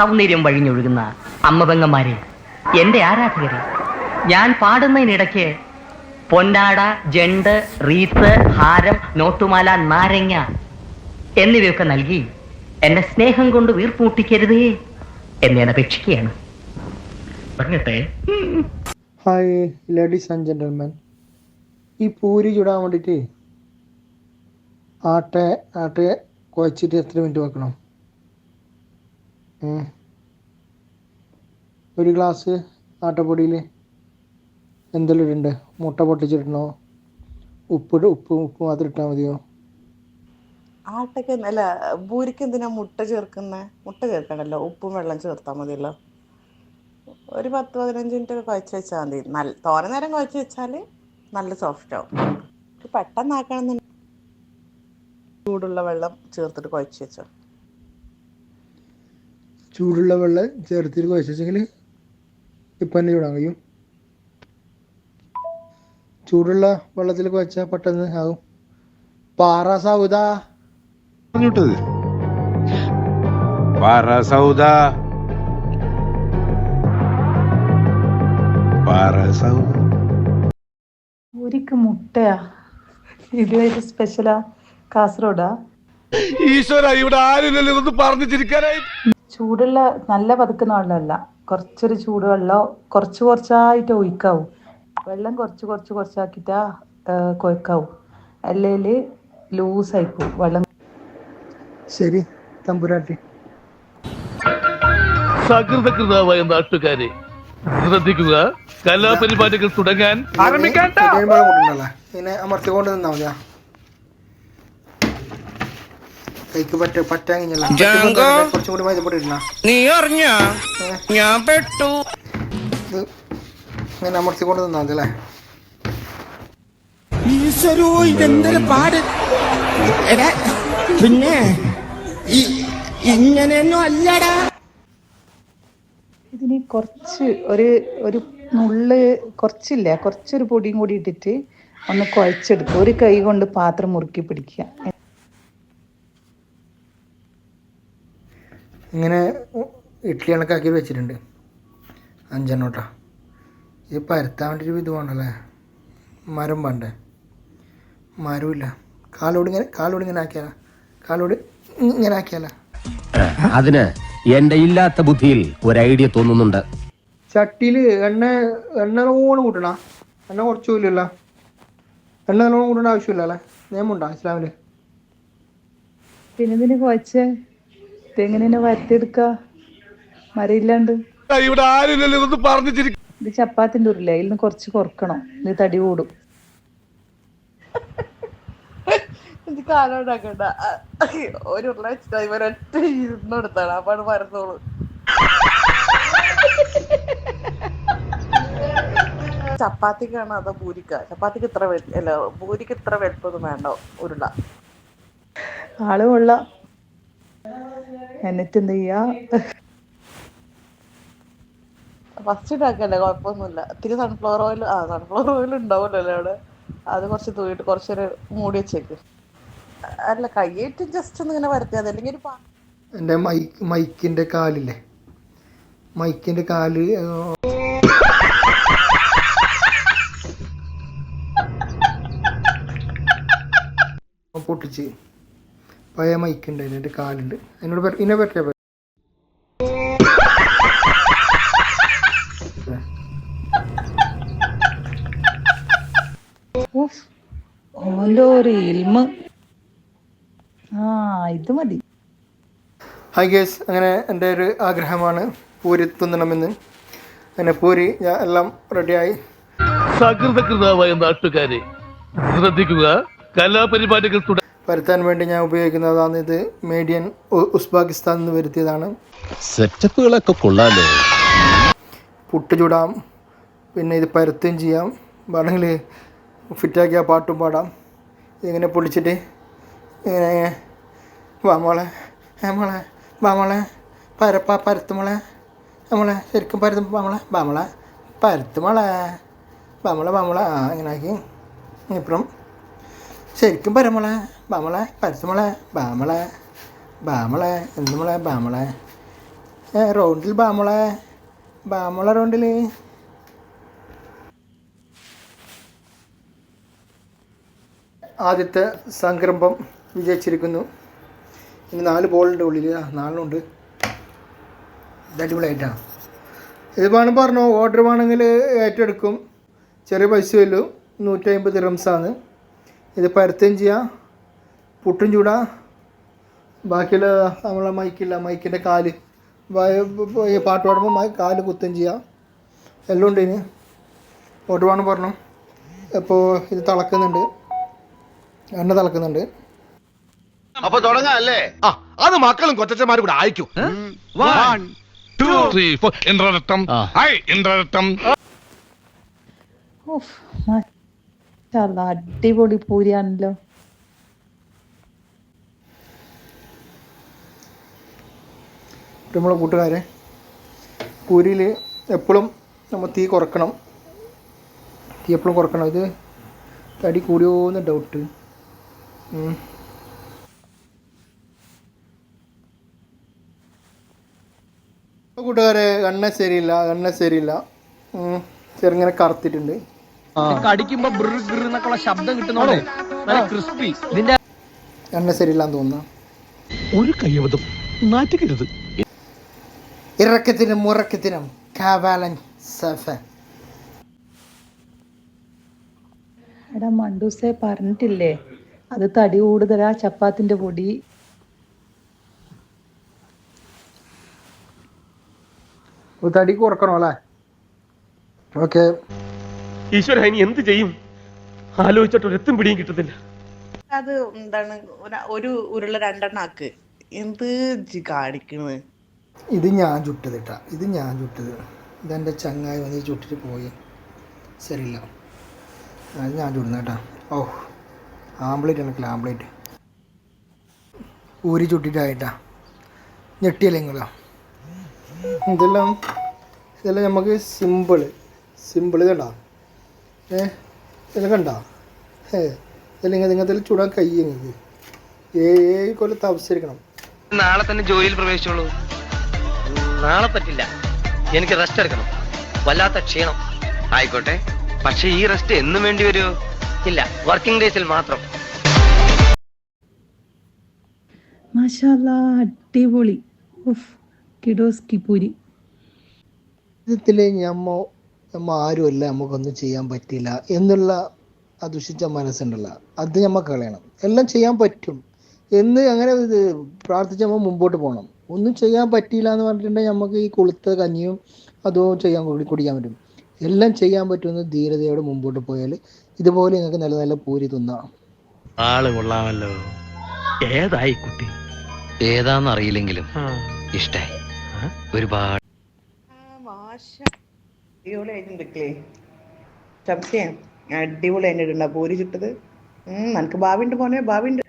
സൗന്ദര്യം വഴിഞ്ഞൊഴുകുന്ന അമ്മ പെങ്ങന്മാരെ എന്റെ ആരാധകരെ ഞാൻ പാടുന്നതിനിടയ്ക്ക് പൊന്നാട ജണ്ട് റീത്ത് ഹാരം നോട്ടുമാല നാരങ്ങ എന്നിവയൊക്കെ നൽകി എന്നെ സ്നേഹം കൊണ്ട് വീർപ്പൂട്ടിക്കരുതേ എന്ന് ഞാൻ അപേക്ഷിക്കുകയാണ്. പറഞ്ഞട്ടെ. ഹായ് ലേഡീസ് ആൻഡ് ജെന്റൽമാൻ ഈ പൂരി ചുടാൻ വേണ്ടിയിട്ട് ആട്ടെ ആട്ടെ കുഴച്ചിട്ട് എത്ര മിനിറ്റ് വെക്കണം. ഒരു ഗ്ലാസ് ആട്ടപ്പൊടിയിൽ എന്തെല്ലാം ഇടണ്ട്? മുട്ട പൊട്ടിച്ചിടണോ? ഉപ്പ് ഉപ്പ് ഉപ്പ് മാത്രം ഇട്ടാൽ മതിയോ? ആട്ടയ്ക്ക് അല്ല പൂരിക്ക് എന്തിനാ മുട്ട ചേർക്കുന്നത് മുട്ട ചേർക്കണ്ടല്ലോ? ഉപ്പും വെള്ളം ചേർത്താൽ മതിയല്ലോ. ഒരു പത്ത് പതിനഞ്ച് മിനിറ്റ് ഒക്കെ കുഴച്ച് വെച്ചാൽ മതി. നല്ല തോനെ നേരം കുഴച്ച് വെച്ചാൽ നല്ല സോഫ്റ്റ് ആവും. ഇത് പെട്ടെന്ന് ആക്കണമെന്നുണ്ടെങ്കിൽ ചൂടുള്ള വെള്ളം ചേർത്തിട്ട് കുഴച്ച് വെച്ചോ. ചൂടുള്ള വെള്ളം ചേർത്തിട്ട് കുഴച്ചെങ്കിൽ ഇപ്പം തന്നെ ചൂടാൻ കഴിയും. ചൂടുള്ള വെള്ളത്തിൽ കുഴച്ചാൽ പെട്ടെന്ന് ആകും പാറ സൗദാ. പറഞ്ഞിട്ടത് പാറ സൗദ. പാറ സൗദ. ഒരിക്ക് മുട്ടയാ. ഇതുവരെ സ്പെഷ്യലാ കാസർഗോഡാ. ഈശ്വര ഇവിടെ ആരും ഇതൊന്ന് പറഞ്ഞു ചിരിക്കാനായി ചൂടുള്ള നല്ല പതുക്കുന്ന വെള്ളമല്ല. കുറച്ചൊരു ചൂട് വെള്ളം കുറച്ച് കുറച്ചായിട്ട് ഒഴിക്കാവൂ. വെള്ളം കുറച്ച് കുറച്ച് കുറച്ചാക്കിയിട്ടാ ഏഹ്, കുഴക്കാവൂ. അല്ലെങ്കിൽ ലൂസായി പോകും വെള്ളം. ശരി തമ്പുരാട്ടി. സകൃതകൃതാവായ നാട്ടുകാരെ ശ്രദ്ധിക്കുക. കലാപരിപാടികൾ തുടങ്ങാൻ ആരംഭിക്കാൻ ഇതിനെ അമർത്തിക്കൊണ്ട് നിന്നാ മതിയാ. കൈക്ക് പറ്റ പറ്റാങ്ങില്ല കുറച്ചും കൂടി മൈദപ്പൊടി ഇടണ നീ അറിഞ്ഞ? ഞാൻ പെട്ടു. ഇത് ഇങ്ങനെ അമർത്തിക്കൊണ്ട് നിന്നാ മതി അല്ലേ? ഈശ്വരോ ഇതെന്തൊരു പാട്. പിന്നെ ഇ- ഇങ്ങനെയൊന്നും അല്ലടാ. ഇതിന് കുറച്ച് ഒരു ഒരു നുള്ള് കുറച്ചില്ല? കുറച്ചൊരു പൊടിയും കൂടി ഇട്ടിട്ട് ഒന്ന് കുഴച്ചെടുക്കുക ഒരു കൈ കൊണ്ട് പാത്രം മുറുക്കി പിടിക്കുക. ഇങ്ങനെ ഇഡ്ഡലി കണക്കാക്കി വെച്ചിട്ടുണ്ട്. അഞ്ചെണ്ണോട്ടാ. ഇത് പരത്താൻ വേണ്ടിയിട്ട് ഇത് വേണമല്ലേ മരം വേണ്ടേ? മരമില്ല കാലോട് ഇങ്ങനെ കാലോട് ഇങ്ങനെ ആക്കിയാല? കാലോട് ഇങ്ങനെ ആക്കിയാലാ? അതിന് എന്റെ ഇല്ലാത്ത ബുദ്ധിയിൽ ഒരു ഐഡിയ തോന്നുന്നുണ്ട്. ചട്ടിയിൽ എണ്ണ എണ്ണ നല്ലോണം കൂട്ടണ. എണ്ണ കുറച്ച് പോലില്ല എണ്ണ നല്ലോണം കൂട്ടേണ്ട ആവശ്യമില്ല അല്ലേ നിയമമുണ്ടോ ഇസ്ലാമിൽ? പിന്നെ കുഴച്ച് ഇതെങ്ങനെ വരത്തിയെടുക്ക? മരയില്ലാണ്ട്. ഇവിടെ ആരുമില്ലല്ലോ ഇതൊന്നും പറഞ്ഞു ചിരിക്ക ഇത് ചപ്പാത്തിന്റെ ഉരുള അതിൽ നിന്ന് കുറച്ച് കുറക്കണം. ഇത് തടി കൂടും. ഇത് കാലോണ്ടാക്കണ്ട ഒരു ഉരുള വെച്ചിട്ട് ഇവരൊറ്റ ഇരുന്നെടുത്താണ് അപ്പാണ് മറന്നോളൂ. ചപ്പാത്തിക്കാണ് അതോ പൂരിക്ക? ചപ്പാത്തിക്ക് ഇത്ര വലു- അല്ല പൂരിക്ക് ഇത്ര വലുപ്പമൊന്നും വേണ്ട ഉരുള. ആൾ കൊള്ളാം. എന്നിട്ട് എന്ത് ചെയ്യാ? ഫസ്റ്റ് ഇട്ടാക്കല്ലേ കുഴപ്പമൊന്നുമില്ല. ഇത്തിരി സൺഫ്ലവർ ഓയിൽ ആ സൺഫ്ലവർ ഓയിൽ ഉണ്ടാവുമല്ലോ അല്ലേ അവിടെ. അത് കുറച്ച് തൂയിട്ട് കുറച്ചൊരു മൂടി വെച്ചേക്ക്. അല്ല കയ്യേറ്റ് ജസ്റ്റ് ഒന്ന് ഇങ്ങനെ വരത്തിയത് അല്ലെങ്കിൽ ഒരു എന്റെ മൈക്ക് മൈക്കിന്റെ കാലില്ലേ? മൈക്കിന്റെ കാൽ പൊട്ടിച്ച്. പഴയ മൈക്ക് ഉണ്ടായിരുന്നു എന്റെ കാലുണ്ട്. എന്നോട് പറ ഇന്നെ പറ്റിയ ഒരു ഇൽമ ആ ഇത് മതി. ഹായ് ഗേസ് അങ്ങനെ എന്റെ ഒരു ആഗ്രഹമാണ് പൂരി തിന്നണമെന്ന്. അങ്ങനെ പൂരി ഞാൻ എല്ലാം റെഡിയായി സകൃതകൃതാവായ നാട്ടുകാരെ ശ്രദ്ധിക്കുക. കലാപരിപാടികൾ തുടങ്ങാൻ പരത്താൻ വേണ്ടി ഞാൻ ഉപയോഗിക്കുന്നതാണ് ഇത്. മീഡിയൻ ഉസ്ബാക്കിസ്ഥാൻ നിന്ന് വരുത്തിയതാണ്. സെറ്റപ്പുകളൊക്കെ കൊള്ളാലോ. പുട്ട് ചുടാം. പിന്നെ ഇത് പരത്തുകയും ചെയ്യാം. വേണമെങ്കിൽ ഫിറ്റാക്കിയ പാട്ടും പാടാം. ഇതിങ്ങനെ പൊളിച്ചിട്ട്? ഇങ്ങനെ. വാമോളെ മോളെ. വാമോളെ പരപ്പാ പരത്തുമോളെ നമ്മളെ ശരിക്കും പരത്തും. വാമോളെ വാമോളെ പരത്തുമോളെ വാമോളെ പരത്ത് മോളെ. വാ മോളെ വാ മോളെ. ആ ഇങ്ങനെ ആക്കി. ഇപ്പുറം ശരിക്കും പരമോളെ ബാമളെ പരസ്യമളെ ബാമളെ ബാമളെ എന്ത് മോളെ ബാമളെ. ഏ റൗണ്ടിൽ ബാമളെ ബാമള റൗണ്ടിൽ ആദ്യത്തെ സംരംഭം വിജയിച്ചിരിക്കുന്നു. ഇനി നാല് ബോളിന്റെ ഉള്ളിൽ നാലെണ്ണമുണ്ട് അടിപൊളിയായിട്ടാണ് ഇത് വേണം പറഞ്ഞു ഓർഡർ വേണമെങ്കിൽ ഏറ്റെടുക്കും. ചെറിയ പൈസ വല്ലു നൂറ്റി അമ്പത് റംസാണ്. ഇത് പരത്തേം ചെയ്യാം. പുട്ടും ചൂടാ. ബാക്കിയുള്ള നമ്മളെ മൈക്കില്ല മൈക്കിന്റെ കാൽ. പാട്ട് പാടുമ്പോൾ മൈ കാൽ കുത്തും ചെയ്യാം. എല്ലാം ഉണ്ട് ഇനി. ഓട്ടുപാണ് വേണം പറഞ്ഞു. അപ്പോൾ ഇത് തിളക്കുന്നുണ്ട്. എണ്ണ തിളക്കുന്നുണ്ട്. അപ്പൊ തുടങ്ങല്ലേ ആ അത് മക്കളും കൊച്ചന്മാരും കൂടെ അയക്കും. വൺ ടു ത്രീ ഫോർ അടിപൊളി പൂരിയാണല്ലോ. നമ്മളെ കൂട്ടുകാരെ പൂരിയിൽ എപ്പോഴും നമ്മൾ തീ കുറക്കണം. തീ എപ്പോഴും കുറക്കണം. ഇത് തടി കൂടിയോന്ന് ഡൗട്ട് കൂട്ടുകാരെ എണ്ണ ശരിയില്ല എണ്ണ ശരിയില്ല. ചെറുങ്ങനെ കറുത്തിട്ടുണ്ട്. കടിക്കുമ്പോ എന്നൊക്കെയുള്ള ശബ്ദം കിട്ടുന്നോടെ നല്ല ക്രിസ്പി. ഇതിന്റെ എണ്ണ ശരിയില്ലാന്ന് തോന്നുന്നു. ഒരു കയ്യബദ്ധം. നാറ്റിക്കരുത്. ഇറക്കത്തിനും ഉറക്കത്തിനും കാവാലൻ സഫ എടാ മണ്ടൂസെ പറഞ്ഞിട്ടില്ലേ? അത് തടി കൂടുതലാ ചപ്പാത്തിന്റെ പൊടി. തടി കുറക്കണം അല്ലേ? ഓക്കെ. ഈശ്വര ഇനി എന്ത് ചെയ്യും? ആലോചിച്ചിട്ട് ഒരെത്തും പിടിയും കിട്ടത്തില്ല. അത് എന്താണ് ഒരു- ഒരു ഉരുള രണ്ടെണ്ണം ആക്ക് എന്ത് കാണിക്കണത് ഇത് ഞാൻ ചുട്ടത് കേട്ടാ ഇത് ഞാൻ ചുട്ടത്. ഇതെന്റെ ചങ്ങായി വന്ന് ചുട്ടിട്ട് പോയി. ശരിയില്ല. അത് ഞാൻ ചുടുന്ന കേട്ടാ ഓ ആംപ്ലേറ്റ് ആണ് ആംപ്ലേറ്റ് ഊരി ചുട്ടിട്ടായിട്ടാ ഞെട്ടിയല്ലേ നിങ്ങളാ? ഇതെല്ലാം ഇതെല്ലാം നമുക്ക് സിമ്പിൾ സിമ്പിൾ കണ്ട? ഏ ഇതെല്ലാം കണ്ട? ഏ ഇതെല്ലാം ഇങ്ങനത്തെ ചുടാൻ കഴിയുന്നത് നിങ്ങൾക്ക് ഏഴ് കൊല്ലത്ത് അവസരിക്കണം. നാളെ തന്നെ ജോലിയിൽ പ്രവേശിച്ചോളൂ. നാളെ പറ്റില്ല. എനിക്ക് റെസ്റ്റ് എടുക്കണം. വല്ലാത്ത ക്ഷീണം. ആയിക്കോട്ടെ. പക്ഷെ ഈ റെസ്റ്റ് എന്നും വേണ്ടി വരുമോ ഇല്ല വർക്കിംഗ് ഡേസിൽ മാത്രം. മാഷാല്ലാ അടിപൊളി. കിഡോസ്കി പൂരി. ജീവിതത്തിൽ നമ്മ നമ്മ ആരുമല്ല നമുക്കൊന്നും ചെയ്യാൻ പറ്റില്ല എന്നുള്ള ആ ദുഷിച്ച മനസ്സുണ്ടല്ലോ. അത് നമ്മ കളയണം. എല്ലാം ചെയ്യാൻ പറ്റും. എന്ന് അങ്ങനെ ഇത് പ്രാർത്ഥിച്ച് നമ്മൾ മുമ്പോട്ട് പോകണം ഒന്നും ചെയ്യാൻ പറ്റിയില്ല എന്ന് പറഞ്ഞിട്ടുണ്ടെങ്കിൽ നമുക്ക് ഈ കൊളുത്ത കഞ്ഞിയും അതും ചെയ്യാൻ കൂടി കുടിക്കാൻ പറ്റും. എല്ലാം ചെയ്യാൻ പറ്റുമെന്ന് ധീരതയോടെ മുമ്പോട്ട് പോയാൽ ഇതുപോലെ നിങ്ങൾക്ക് നല്ല നല്ല പൂരി തിന്നാം. ആൾ കൊള്ളാമല്ലോ. ഏതായി കുട്ടി? ഏതാന്നറിയില്ലെങ്കിലും ഇഷ്ടായി. ഒരുപാട്. മാഷ. അടിപൊളി ആയിട്ടുണ്ട് പൂരി ചുട്ടത്. ഉം, നിനക്ക് ഭാവിണ്ട് പോനെ ഭാവിണ്ട്